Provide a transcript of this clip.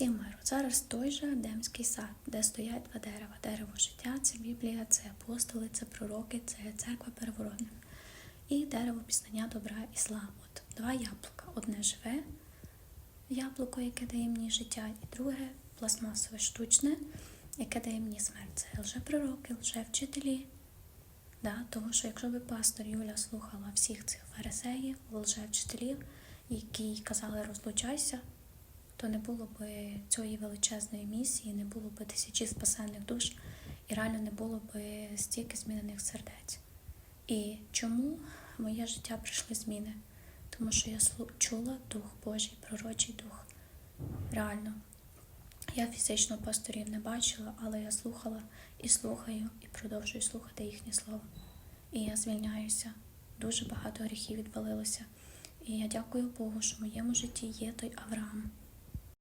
Миру. Зараз той же Едемський сад, де стоять два дерева. Дерево життя це Біблія, це апостоли, це пророки, це церква переворотня. І дерево пізнання добра і зла. От два яблука. Одне живе яблуко, яке дає мені життя, і друге пластмасове штучне, яке дає мені смерть. Це лжепророки, лжевчителі. Да, тому що якщо би пастор Юля слухала всіх цих фарисеїв, лжевчителів, які казали розлучайся, то не було б цієї величезної місії, не було б тисячі спасенних душ, і реально не було б стільки змінених сердець. І чому в моє життя прийшли зміни? Тому що я чула Дух Божий, пророчий дух. Реально. Я фізично пасторів не бачила, але я слухала і слухаю, і продовжую слухати їхнє слово. І я звільняюся. Дуже багато гріхів відвалилося. І я дякую Богу, що в моєму житті є той Авраам,